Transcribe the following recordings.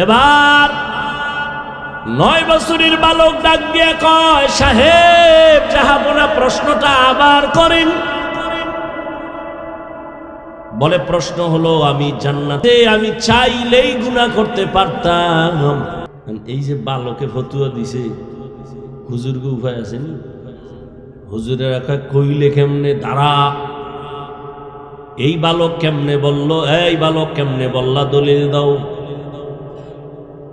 এবার নয় বছরের বালক ডাক দিয়ে কয়, সাহেব জাহাবনা প্রশ্নটা আবার করেন। বলে প্রশ্ন হলো, আমি জান্নাতে, আমি চাইলেই গুনাহ করতে পারতাম। এই যে বালকে ফতুয়া দিছে হুজুরকে উপায় আসেনি হুজুরের একা কইলে কেমনে দাঁড়া? এই বালক কেমনে বলল, এই বালক কেমনে বললা? দলিল দাও।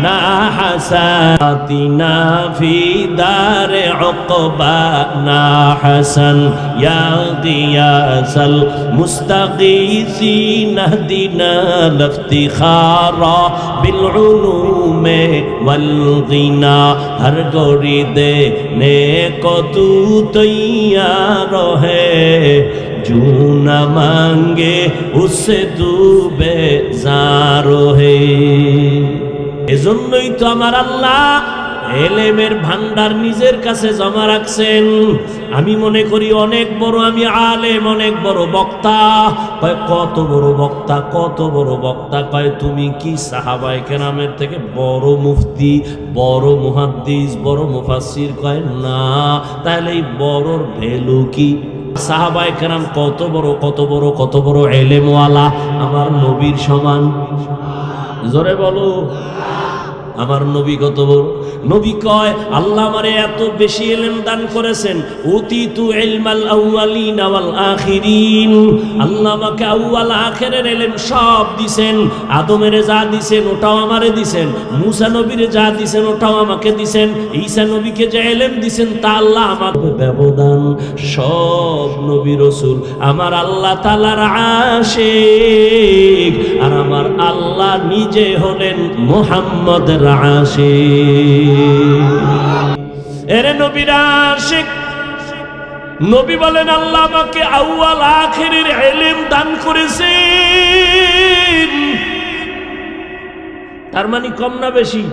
ربنا حسناتنا في دار عقبانا حسن يا غياث المستغيثين اهدنا الافتخار بالعلوم والغنى ہر گوری دینے کو تو تیار ہے جو نہ مانگے اس سے تو بیزار ہے এজন্যই তো আমার আল্লাহ এলেমের ভান্ডার নিজের কাছে জমা রাখছেন। আমি মনে করি অনেক বড় আমি আলেম, অনেক বড় বক্তা। কয়, কত বড় বক্তা, কত বড় বক্তা। কয়, তুমি কি সাহাবাই কেরামের থেকে বড় মুফতি, বড় মুহাদ্দিস, বড় মুফাসির কয়, না। তাহলে এই বড়র ভ্যালু কি? সাহাবাই কেরাম কত বড় কত বড় কত বড় এলেমওয়ালা? আমার নবীর সমান। জোরে বলো। আমার নবী কত বড়? নবী কয়, আল্লাহ আমারে এত বেশি এলেম দান করেছেন। অতীতু ইলমাল আউয়ালিন ওয়াল আখিরিন। আল্লাহ আমাকে আউয়াল আখেরের এলেম সব দিছেন। আদমের যা দিছেন, ওটাও আমারে দিছেন। মুসা নবীরে যা দিছেন, ওটাও আমাকে দিছেন। ঈসা নবীকে যে এলেম দিছেন, তা আল্লাহ আমার ব্যবধান। সব নবী রসুল আমার আল্লাহ তালার আশেক। আর আমার আল্লাহ নিজে হলেন মোহাম্মদের আশেক এরে নবীর আশেক, নবী বলেন, আল্লাহ আমাকে আউয়াল আখেরের এলেম দান করেছেন। তার মানে কম না বেশি?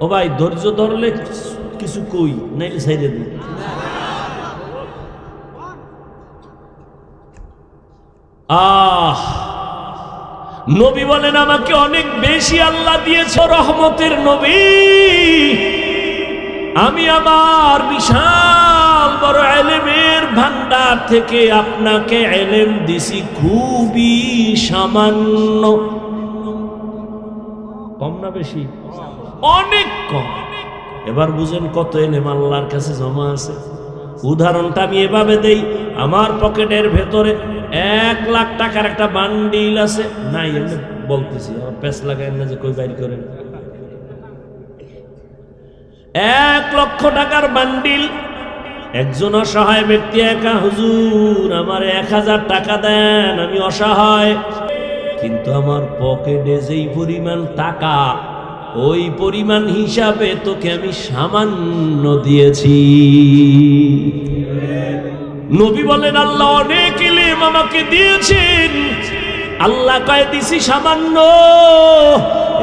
ও ভাই, ধৈর্য ধরলে কিছু কই? নাইলে সাইরে দিই। আহ! নবী বলেন, আমাকে অনেক বেশি আল্লাহ দিয়েছ রহমতের নবী। আমি আমার বিশাল বড় এলেমের ভান্ডার থেকে আপনাকে এলেম দিছি খুবই সামান্য। কম না বেশি? অনেক কম। এবার বুঝেন কত এলেম আল্লাহর কাছে জমা আছে। উদাহরণটা আমি এভাবে দেই, আমার পকেটের ভেতরে এক লাখ টাকার একটা বান্ডিল আছে। নাই, এমনি বলতেছি, আমার পেস লাগায় না যে কই বাইর করেন। এক লক্ষ টাকার বান্ডিল, একজন অসহায় ব্যক্তি একা, হুজুর, আমার এক হাজার টাকা দেন, আমি অসহায়। কিন্তু আমার পকেটে যেই পরিমাণ টাকা ওই পরিমাণ হিসাবে তোকে আমি সামান্য দিয়েছি। নবী বলেন, আল্লাহ অনেক আমাকে দিয়েছেন। আল্লাহ কয়ে, দিছি সামান্য।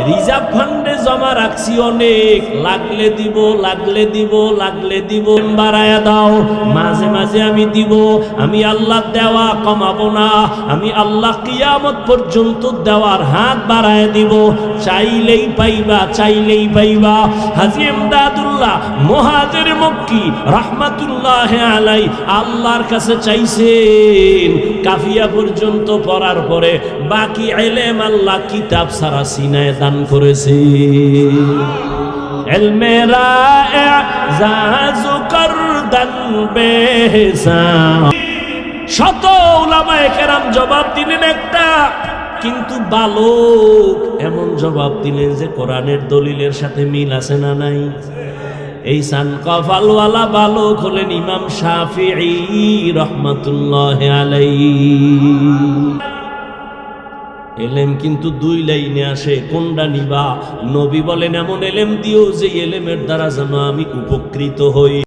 রিজার্ভ ফান্ডে জমা রাখছি অনেক। লাগলে দিব লাগলে দিব লাগলে দিব। বাড়ায়া দাও, মাঝে মাঝে আমি দিব। আমি আল্লাহ দেওয়া কমাবো না। আমি আল্লাহ কিয়ামত পর্যন্ত দেওয়ার হাত বাড়ায় দিব। চাইলেই পাইবা চাইলেই পাইবা। হাজি এমদাদুল্লাহ মহাজের মক্কি, রহমাতুল্লাহ আলাই, আল্লাহর কাছে চাইছেন। কাফিয়া পর্যন্ত পড়ার পরে বাকি এলেম আল্লাহ কিতাব সারা সিনায় দান করেছে। এলমেরা জাজু করদান বেহসা শত উলামায়ে কেরাম জবাব দিলেন একটা, কিন্তু বালক এমন জবাব দিলেন যে কোরআনের দলিলের সাথে মিল আছে না নাই। এই সান কফালওয়ালা বালক হলেন ইমাম শাফিঈ রহমাতুল্লাহ আলাই এলেম কিন্তু দুই লাইনে আসে, কোনটা নিবা? নবী বলেন, এমন এলেম দিও যে এলেমের দ্বারা যেন আমি উপকৃত হই।